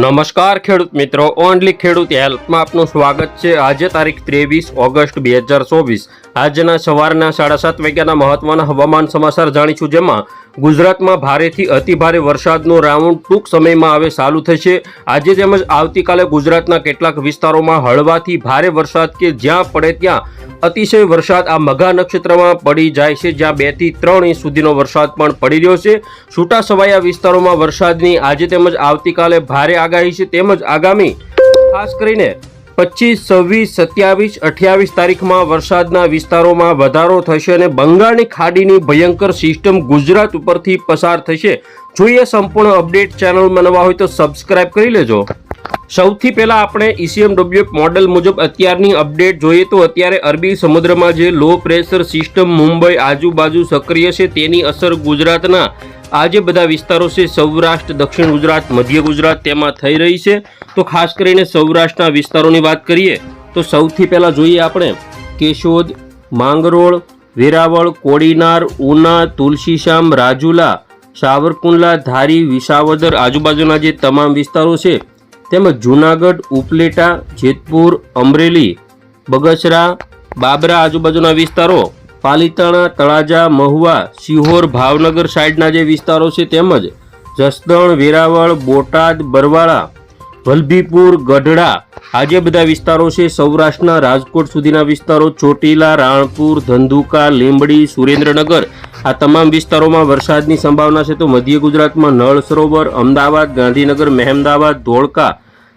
નમસ્કાર ખેડૂત મિત્રો, ઓનલી ખેડૂત હેલ્પમાં આપનું સ્વાગત છે. આજે તારીખ ત્રેવીસ ઓગસ્ટ બે હજાર ચોવીસ. આજના સવારના સાડા સાત વાગ્યાના મહત્વના હવામાન સમાચાર જાણીશું, જેમાં ગુજરાતમાં ભારેથી અતિભારે વરસાદનો રાઉન્ડ ટૂંક સમયમાં હવે ચાલુ થશે. આજે તેમજ આવતીકાલે ગુજરાતના કેટલાક વિસ્તારોમાં હળવાથી ભારે વરસાદ કે જ્યાં પડે ત્યાં અતિશય વરસાદ આ મઘા નક્ષત્રમાં પડી જાય છે, જ્યાં બેથી ત્રણ ઇંચ સુધીનો વરસાદ પણ પડી રહ્યો છે. છૂટા છવાયા વિસ્તારોમાં વરસાદની આજે તેમજ આવતીકાલે ભારે આગાહી છે. તેમજ આગામી ખાસ કરીને પચીસ, છવ્વીસ, સત્યાવીસ, અઠ્યાવીસ તારીખમાં વરસાદના વિસ્તારોમાં વધારો થશે અને બંગાળની ખાડીની ભયંકર સિસ્ટમ ગુજરાત ઉપરથી પસાર થશે. જોઈએ સંપૂર્ણ અપડેટ. ચેનલમાં નવા હોય તો સબસ્ક્રાઇબ કરી લેજો. સૌથી પહેલા આપણે E ઈસીએમડબ્લ્યુ મોડેલ મુજબ અત્યારની અપડેટ જોઈએ તો અત્યારે અરબી સમુદ્રમાં જે લો પ્રેશર સિસ્ટમ મુંબઈ આજુબાજુ સક્રિય છે તેની અસર ગુજરાતના આ જે બધા વિસ્તારો છે સૌરાષ્ટ્ર, દક્ષિણ ગુજરાત, મધ્ય ગુજરાત તેમાં થઈ રહી છે. તો ખાસ કરીને સૌરાષ્ટ્રના વિસ્તારોની વાત કરીએ, તો સૌથી પહેલાં જોઈએ આપણે કેશોદ, માંગરોળ, વેરાવળ, કોડીનાર, ઉના તુલસીશ્યામ રાજુલા, સાવરકુંડલા, ધારી, વિસાવદર આજુબાજુના જે તમામ વિસ્તારો છે, તેમજ જૂનાગઢ, ઉપલેટા, જેતપુર, અમરેલી, બગસરા, બાબરા આજુબાજુના વિસ્તારો પાલીતાણા, તળાજા, મહુવા સિહોર ભાવનગર સાઈડના જે વિસ્તારો છે તેમજ જસદણ, વેરાવળ, બોટાદ, બરવાળા, વલભીપુર, ગઢડા, આ જે બધા વિસ્તારો છે સૌરાષ્ટ્રના રાજકોટ સુધીના વિસ્તારો, ચોટીલા, રાણપુર, ધંધુકા, લીંબડી, સુરેન્દ્રનગર, આ તમામ વિસ્તારોમાં વરસાદની સંભાવના છે તો મધ્ય ગુજરાતમાં નળ સરોવર, અમદાવાદ, ગાંધીનગર, મહેમદાવાદ, ધોળકા,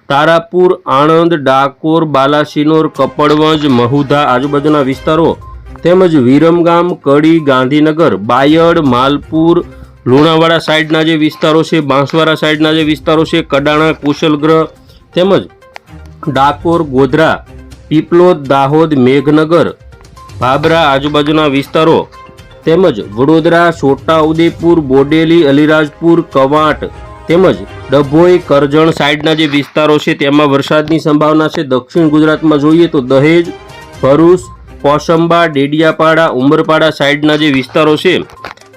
તારાપુર, આણંદ, ડાકોર, બાલાસિનોર, કપડવંજ, મહુધા, આજુબાજુના વિસ્તારો તેમજ વિરમગામ, કડી, ગાંધીનગર, બાયડ, માલપુર, લુણાવાડા સાઈડના જે વિસ્તારો છે, બાંસવાડા સાઈડના જે વિસ્તારો છે, કડાણા, કુશલગ્રહ તેમજ ડાકોર, ગોધરા, પીપલોદ, દાહોદ, મેઘનગર, ભાબરા આજુબાજુના વિસ્તારો તેમજ વડોદરા, છોટાઉદેપુર, બોડેલી, અલીરાજપુર, કવાંટ તેમજ ડભોઈ, કરજણ સાઈડના જે વિસ્તારો છે, તેમાં વરસાદની સંભાવના છે. દક્ષિણ ગુજરાતમાં જોઈએ તો દહેજ, ભરૂચ કોસંબા ડેડિયાપાડા, ઉમરપાડા સાઈડના જે વિસ્તારો છે,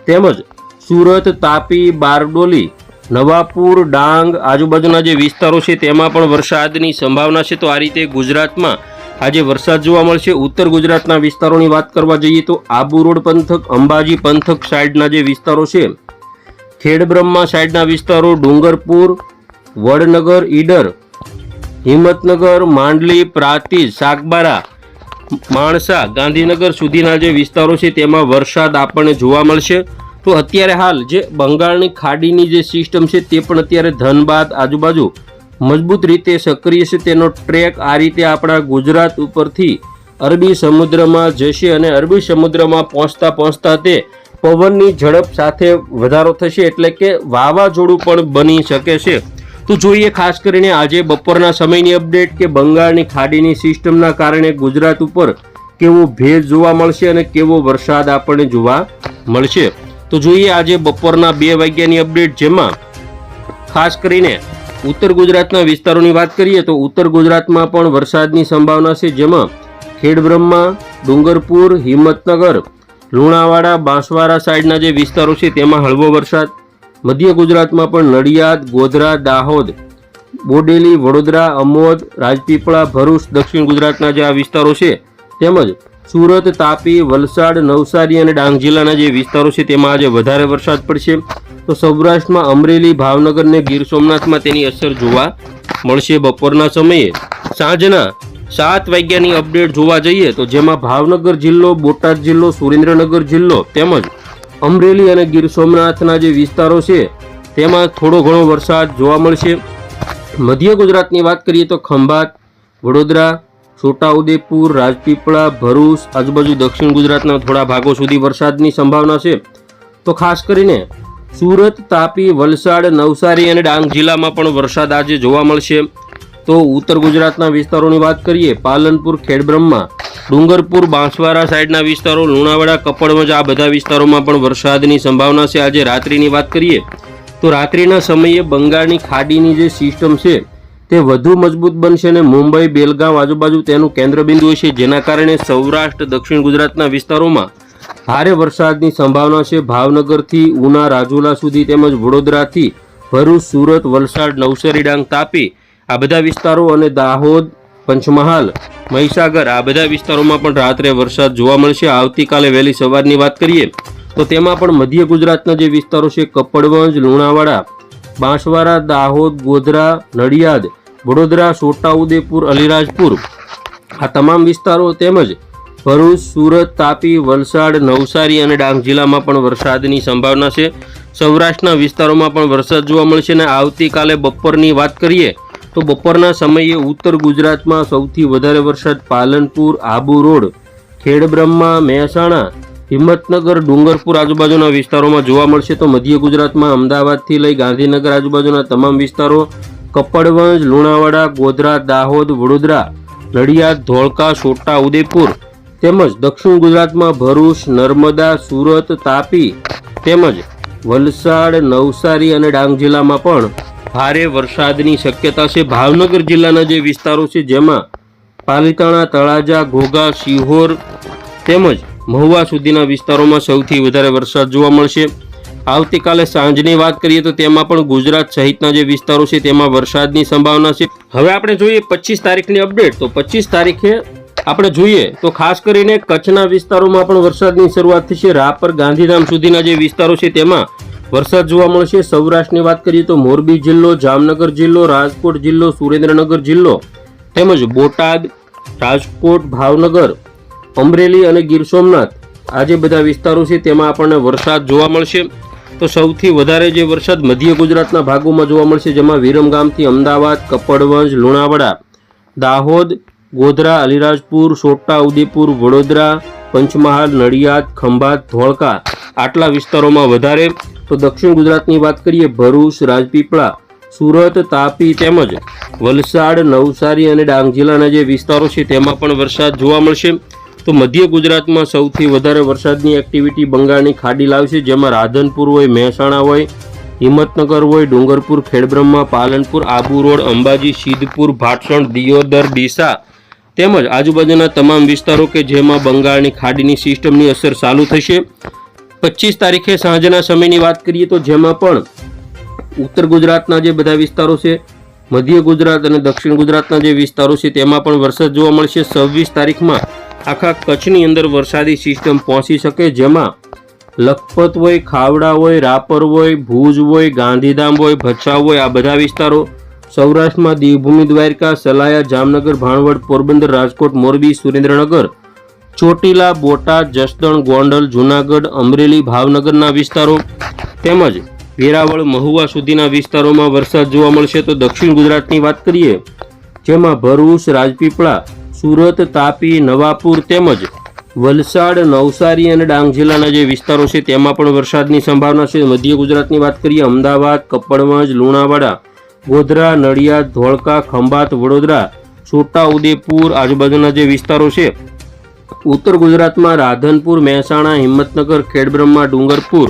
તેમજ સુરત, તાપી, બારડોલી, નવાપુર, ડાંગ આજુબાજુના જે વિસ્તારો છે, તેમાં પણ વરસાદની સંભાવના છે. તો આ રીતે ગુજરાતમાં આજે વરસાદ જોવા મળશે. ઉત્તર ગુજરાતના વિસ્તારોની વાત કરવા જઈએ તો આબુ રોડ પંથક, અંબાજી પંથક સાઈડના જે વિસ્તારો છે, ખેડબ્રહ્મા સાઈડના વિસ્તારો, ડુંગરપુર, વડનગર, ઈડર, હિંમતનગર, માંડલી, પ્રાતિજ, સાગબારા માણસા ગાંધીનગર સુધીના જે વિસ્તારો છે તેમાં વરસાદ આપણને જોવા મળશે. તો અત્યારે હાલ જે બંગાળની ખાડીની જે સિસ્ટમ છે તે પણ અત્યારે ધનબાદ આજુબાજુ મજબૂત રીતે સક્રિય છે. તેનો ટ્રેક આ રીતે આપણા ગુજરાત ઉપરથી અરબી સમુદ્રમાં જશે અને અરબી સમુદ્રમાં પહોંચતા પહોંચતા તે પવનની ઝડપ સાથે વધારો થશે. એટલે કે વાવાઝોડું પણ બની શકે છે. તો જોઈએ ખાસ કરીને આજે બપોરના સમયની અપડેટ કે બંગાળની ખાડીની સિસ્ટમના કારણે ગુજરાત ઉપર કેવો ભેજ જોવા મળશે અને કેવો વરસાદ આપણને જોવા મળશે. તો જોઈએ આજે બપોરના બે વાગ્યાની અપડેટ જેમાં ખાસ કરીને ઉત્તર ગુજરાતના વિસ્તારોની વાત કરીએ તો ઉત્તર ગુજરાતમાં પણ વરસાદની સંભાવના છે જેમાં ખેડબ્રહ્મા, ડુંગરપુર, હિંમતનગર, લુણાવાડા, બાંસવાડા સાઈડના જે વિસ્તારો છે તેમાં હળવો વરસાદ મધ્ય ગુજરાતમાં પણ નડિયાદ, ગોધરા, દાહોદ, બોડેલી, વડોદરા, અમોદ, રાજપીપળા, ભરૂચ, દક્ષિણ ગુજરાતના જે આ વિસ્તારો છે, તેમજ સુરત, તાપી, વલસાડ, નવસારી અને ડાંગ જિલ્લાના જે વિસ્તારો છે, તેમાં આજે વધારે વરસાદ પડશે. તો સૌરાષ્ટ્રમાં અમરેલી, ભાવનગર ને ગીર સોમનાથમાં તેની અસર જોવા મળશે. બપોરના સમયે સાંજના સાત વાગ્યાની અપડેટ જોવા જઈએ તો જેમાં ભાવનગર જિલ્લો, બોટાદ જિલ્લો, સુરેન્દ્રનગર જિલ્લો તેમજ અમરેલી અને ગીર સોમનાથના જે વિસ્તારો છે, તેમાં થોડો ઘણો વરસાદ જોવા મળશે. મધ્ય ગુજરાતની વાત કરીએ તો ખંભાત, વડોદરા, છોટાઉદેપુર, રાજપીપળા, ભરૂચ, આજુબાજુ દક્ષિણ ગુજરાતના થોડા ભાગો સુધી વરસાદની સંભાવના છે. તો ખાસ કરીને સુરત, તાપી, વલસાડ, નવસારી અને ડાંગ જિલ્લામાં પણ વરસાદ આજે જોવા મળશે. તો ઉત્તર ગુજરાતના વિસ્તારોની વાત કરીએ, પાલનપુર, ખેડબ્રહ્મા ડુંગરપુર બાંસવાડા સાઈડના વિસ્તારો, લુણાવાડા, કપડવંજ આ બધા વિસ્તારોમાં પણ વરસાદની સંભાવના છે. આજે રાત્રિની વાત કરીએ તો રાત્રિના સમયે બંગાળની ખાડીની જે સિસ્ટમ છે તે વધુ મજબૂત બનશે અને મુંબઈ, બેલગામ આજુબાજુ તેનું કેન્દ્રબિંદુ હશે. જેના કારણે સૌરાષ્ટ્ર, દક્ષિણ ગુજરાતના વિસ્તારોમાં ભારે વરસાદની સંભાવના છે. ભાવનગરથી ઉના, રાજુલા સુધી તેમજ વડોદરાથી ભરૂચ, સુરત, વલસાડ, નવસારી ડાંગ તાપી આ બધા વિસ્તારો અને દાહોદ પંચમહાલ. મહીસાગર. આ બધા વિસ્તારોમાં પણ રાત્રે વરસાદ જોવા મળશે. આવતીકાલે વહેલી સવારની વાત કરીએ, તો તેમાં પણ મધ્ય ગુજરાતના જે વિસ્તારો છે, કપડવંજ, લુણાવાડા, બાંસવાડા, દાહોદ, ગોધરા, નડિયાદ, વડોદરા, છોટાઉદેપુર, અલીરાજપુર. આ તમામ વિસ્તારો તેમજ ભરૂચ, સુરત, તાપી, વલસાડ, નવસારી અને ડાંગ જિલ્લામાં પણ વરસાદની સંભાવના છે. સૌરાષ્ટ્રના વિસ્તારોમાં પણ વરસાદ જોવા મળશે અને આવતીકાલે બપોરની વાત કરીએ તો બપોરના સમયે ઉત્તર ગુજરાતમાં સૌથી વધારે વરસાદ પાલનપુર, આબુ રોડ, ખેડબ્રહ્મા, મહેસાણા, હિંમતનગર, ડુંગરપુર આજુબાજુના વિસ્તારોમાં જોવા મળશે તો મધ્ય ગુજરાતમાં અમદાવાદથી લઈ ગાંધીનગર આજુબાજુના તમામ વિસ્તારો, કપડવંજ, લુણાવાડા, ગોધરા, દાહોદ, વડોદરા, નડિયાદ, ધોળકા, છોટા ઉદેપુર તેમજ દક્ષિણ ગુજરાતમાં ભરૂચ, નર્મદા, સુરત, તાપી તેમજ વલસાડ, નવસારી અને ડાંગ જિલ્લામાં પણ ભારે વરસાદની શક્યતા છે. ભાવનગર જિલ્લાના જે વિસ્તારો છે, જેમાં પાલીતાણા, તળાજા, ઘોઘા સિહોર તેમજ મહુવા સુધીના વિસ્તારોમાં સૌથી વધારે વરસાદ જોવા મળશે. આવતીકાલે સાંજની વાત કરીએ તો તેમાં પણ ગુજરાત સહિતના જે વિસ્તારો છે, તેમાં વરસાદની સંભાવના છે. હવે આપણે જોઈએ પચીસ તારીખની અપડેટ. તો પચીસ તારીખે આપણે જોઈએ તો ખાસ કરીને કચ્છના વિસ્તારોમાં પણ વરસાદની શરૂઆત થશે. રાપર, ગાંધીધામ સુધીના જે વિસ્તારો છે, તેમાં વરસાદ જોવા મળશે. સૌરાષ્ટ્રની વાત કરીએ તો મોરબી જિલ્લો, જામનગર જિલ્લો, રાજકોટ જિલ્લો, સુરેન્દ્રનગર જિલ્લો તેમજ બોટાદ, રાજકોટ, ભાવનગર, અમરેલી અને ગીર સોમનાથ આ જે બધા વિસ્તારો છે તેમાં આપણને વરસાદ જોવા મળશે. તો સૌથી વધારે જે વરસાદ મધ્ય ગુજરાતના ભાગોમાં જોવા મળશે, જેમાં વિરમગામથી અમદાવાદ, કપડવંજ, લુણાવાડા, દાહોદ ગોધરા, અલીરાજપુર છોટા ઉદેપુર વડોદરા, પંચમહાલ, નડિયાદ, ખંભાત, ધોળકા આટલા વિસ્તારોમાં વધારે. તો દક્ષિણ ગુજરાતની વાત કરીએ, ભરૂચ, રાજપીપળા, સુરત, તાપી તેમજ વલસાડ, નવસારી અને ડાંગ જિલ્લાના જે વિસ્તારો છે તેમાં પણ વરસાદ જોવા મળશે. તો મધ્ય ગુજરાતમાં સૌથી વધારે વરસાદની એક્ટિવિટી બંગાળની ખાડી લાવશે, જેમાં રાધનપુર હોય, મહેસાણા હોય, હિંમતનગર હોય, ડુંગરપુર, ખેડબ્રહ્મા, પાલનપુર, આબુ રોડ, અંબાજી સિદ્ધપુર ભાટસણ, દિયોદર, ડીસા તેમજ આજુબાજુના તમામ વિસ્તારો કે જેમાં બંગાળની ખાડીની સિસ્ટમની અસર ચાલુ થશે. પચીસ તારીખે સાંજના સમયની વાત કરીએ તો જેમાં પણ ઉત્તર ગુજરાતના જે બધા વિસ્તારો છે, મધ્ય ગુજરાત અને દક્ષિણ ગુજરાતના જે વિસ્તારો છે, તેમાં પણ વરસાદ જોવા મળશે. છવ્વીસ તારીખમાં આખા કચ્છની અંદર વરસાદી સિસ્ટમ પહોંચી શકે, જેમાં લખપત હોય, ખાવડા હોય, રાપર હોય, ભુજ હોય, ગાંધીધામ હોય, ભચાઉ હોય, આ બધા વિસ્તારો સૌરાષ્ટ્રમાં દેવભૂમિ દ્વારકા, સલાયા, જામનગર, ભાણવડ, પોરબંદર, રાજકોટ, મોરબી, સુરેન્દ્રનગર, ચોટીલા, બોટાદ, જસદણ, ગોંડલ, જુનાગઢ, અમરેલી, ભાવનગરના વિસ્તારો તેમજ વેરાવળ, મહુવા સુધીના વિસ્તારોમાં વરસાદ જોવા મળશે તો દક્ષિણ ગુજરાતની વાત કરીએ, જેમાં ભરૂચ, રાજપીપળા, સુરત, તાપી, નવાપુર તેમજ વલસાડ, નવસારી અને ડાંગ જિલ્લાના જે વિસ્તારો છે તેમાં પણ વરસાદની સંભાવના છે. મધ્ય ગુજરાતની વાત કરીએ, અમદાવાદ, કપડવંજ, લુણાવાડા ગોધરા, નડિયાદ, ધોળકા, ખંભાત, વડોદરા, છોટાઉદેપુર આજુબાજુના જે વિસ્તારો છે. ઉત્તર ગુજરાતમાં રાધનપુર, મહેસાણા, હિંમતનગર, ખેડબ્રહ્મા, ડુંગરપુર,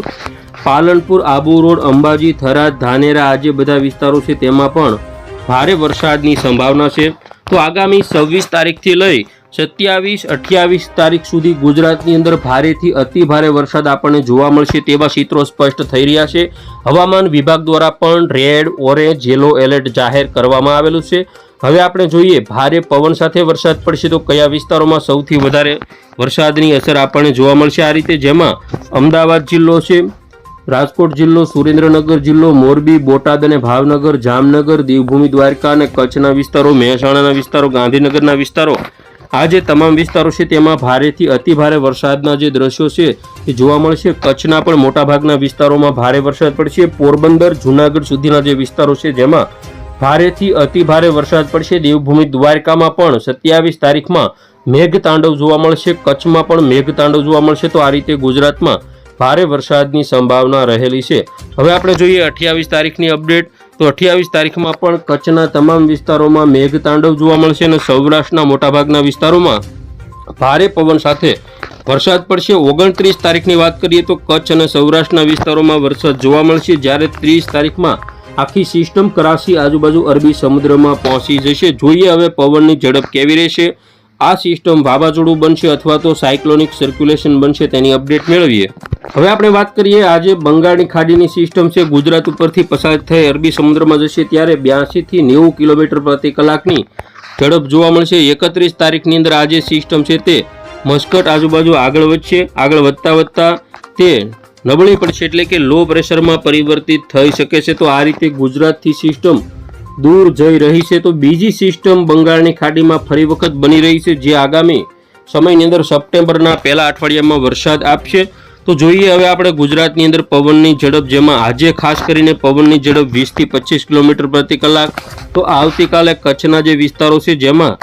પાલનપુર, આબુ રોડ, અંબાજી, થરાદ, ધાનેરા આ જે બધા વિસ્તારો છે તેમાં પણ ભારે વરસાદની સંભાવના છે. તો આગામી છવ્વીસ તારીખથી લઈ સત્યાવીસ, અઠ્યાવીસ તારીખ સુધી ગુજરાતની અંદર ભારેથી અતિ ભારે વરસાદ આપણને જોવા મળશે તેવા ચિત્રો સ્પષ્ટ થઈ રહ્યા છે. હવામાન વિભાગ દ્વારા પણ રેડ, ઓરેન્જ, યેલો એલર્ટ જાહેર કરવામાં આવેલું છે. હવે આપણે જોઈએ, ભારે પવન સાથે વરસાદ પડશે તો કયા વિસ્તારોમાં સૌથી વધારે વરસાદની અસર આપણને જોવા મળશે? આ રીતે જેમાં અમદાવાદ જિલ્લો છે, રાજકોટ જિલ્લો, સુરેન્દ્રનગર જિલ્લો, મોરબી, બોટાદ અને ભાવનગર, જામનગર, દેવભૂમિ, દ્વારકા અને કચ્છના વિસ્તારો, મહેસાણાના વિસ્તારો, ગાંધીનગરના વિસ્તારો આ જે તમામ વિસ્તારો છે, તેમાં ભારેથી અતિ ભારે વરસાદના જે દ્રશ્યો છે, એ જોવા મળશે. કચ્છના પણ મોટાભાગના વિસ્તારોમાં ભારે વરસાદ પડશે. પોરબંદર, જુનાગઢ સુધીના જે વિસ્તારો છે, જેમાં ભારેથી અતિ ભારે વરસાદ પડશે. દેવભૂમિ દ્વારકામાં પણ સત્યાવીસ તારીખમાં મેઘતાંડવ જોવા મળશે. કચ્છમાં પણ મેઘ તાંડવ જોવા મળશે. તો આ રીતે ગુજરાતમાં ભારે વરસાદની સંભાવના રહેલી છે. હવે આપણે જોઈએ અઠ્યાવીસ તારીખની અપડેટ. તો અઠ્યાવીસ તારીખમાં પણ કચ્છના તમામ વિસ્તારોમાં મેઘ તાંડવ જોવા મળશે અને સૌરાષ્ટ્રના મોટાભાગના વિસ્તારોમાં ભારે પવન સાથે વરસાદ પડશે. ઓગણત્રીસ તારીખની વાત કરીએ તો કચ્છ અને સૌરાષ્ટ્રના વિસ્તારોમાં વરસાદ જોવા મળશે. જ્યારે ત્રીસ તારીખમાં આખી સિસ્ટમ કરાશી આજુબાજુ અરબી સમુદ્રમાં પહોંચી જશે. જોઈએ હવે પવનની ઝડપ કેવી રહેશે. આ સિસ્ટમ વાવાઝોડું બનશે અથવા તો સાયક્લોનિક સર્ક્યુલેશન બનશે તેની અપડેટ મેળવીએ. હવે આપણે વાત કરીએ આજે બંગાળની ખાડીની સિસ્ટમ છે. ગુજરાત ઉપરથી પસાર થઈ અરબી સમુદ્રમાં જશે ત્યારે બ્યાસીથી નેવું કિલોમીટર પ્રતિ કલાકની ઝડપ જોવા મળશે. એકત્રીસ તારીખની અંદર આ જે સિસ્ટમ છે તે મસ્કટ આજુબાજુ આગળ વધશે. આગળ વધતા વધતા તે નબળી પડશે એટલે કે લો પ્રેશરમાં પરિવર્તિત થઈ શકે છે. તો આ રીતે ગુજરાતથી સિસ્ટમ દૂર જઈ રહી છે. તો બીજી સિસ્ટમ બંગાળની ખાડીમાં ફરી વખત બની રહી છે. જે આગામી સમયની અંદર સપ્ટેમ્બરના પહેલા અઠવાડિયામાં વરસાદ આપશે. તો જોઈએ હવે આપણે ગુજરાતની અંદર પવનની ઝડપ જેમાં આજે ખાસ કરીને પવનની ઝડપ વીસથી પચીસ કિલોમીટર પ્રતિ કલાક. તો આવતીકાલે કચ્છના જે વિસ્તારો છે જેમાં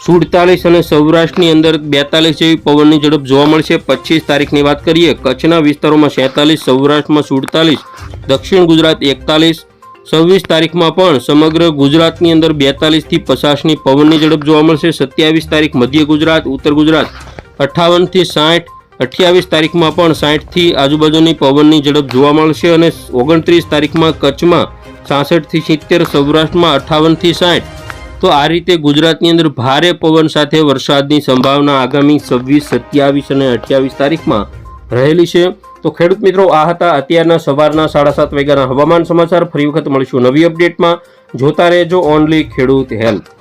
સુડતાલીસ અને સૌરાષ્ટ્રની અંદર બેતાલીસ જેવી પવનની ઝડપ જોવા મળશે. પચીસ તારીખની વાત કરીએ, કચ્છના વિસ્તારોમાં સેતાલીસ, સૌરાષ્ટ્રમાં સુડતાલીસ, દક્ષિણ ગુજરાત એકતાલીસ. છવ્વીસ તારીખમાં પણ સમગ્ર ગુજરાતની અંદર બેતાલીસથી પચાસની પવનની ઝડપ જોવા મળશે. સત્યાવીસ તારીખ મધ્ય ગુજરાત, ઉત્તર ગુજરાત અઠ્ઠાવનથી સાઠ અઠ્યાવીસ તારીખમાં પણ સાઠથી આજુબાજુની પવનની ઝડપ જોવા મળશે અને ઓગણત્રીસ તારીખમાં કચ્છમાં સાસઠથી સિત્તેર, સૌરાષ્ટ્રમાં અઠ્ઠાવનથી સાઠ તો આ રીતે ગુજરાતની અંદર ભારે પવન સાથે વરસાદની સંભાવના આગામી છવ્વીસ, સત્યાવીસ અને અઠ્યાવીસ તારીખમાં રહેલી છે. તો ખેડૂત મિત્રો, આ હતા અત્યારના સવારના સાડા સાત વાગ્યાના હવામાન સમાચાર. ફરી વખત મળીશું નવી અપડેટમાં. જોતા રહેજો ઓનલી ખેડૂત હેલ્પ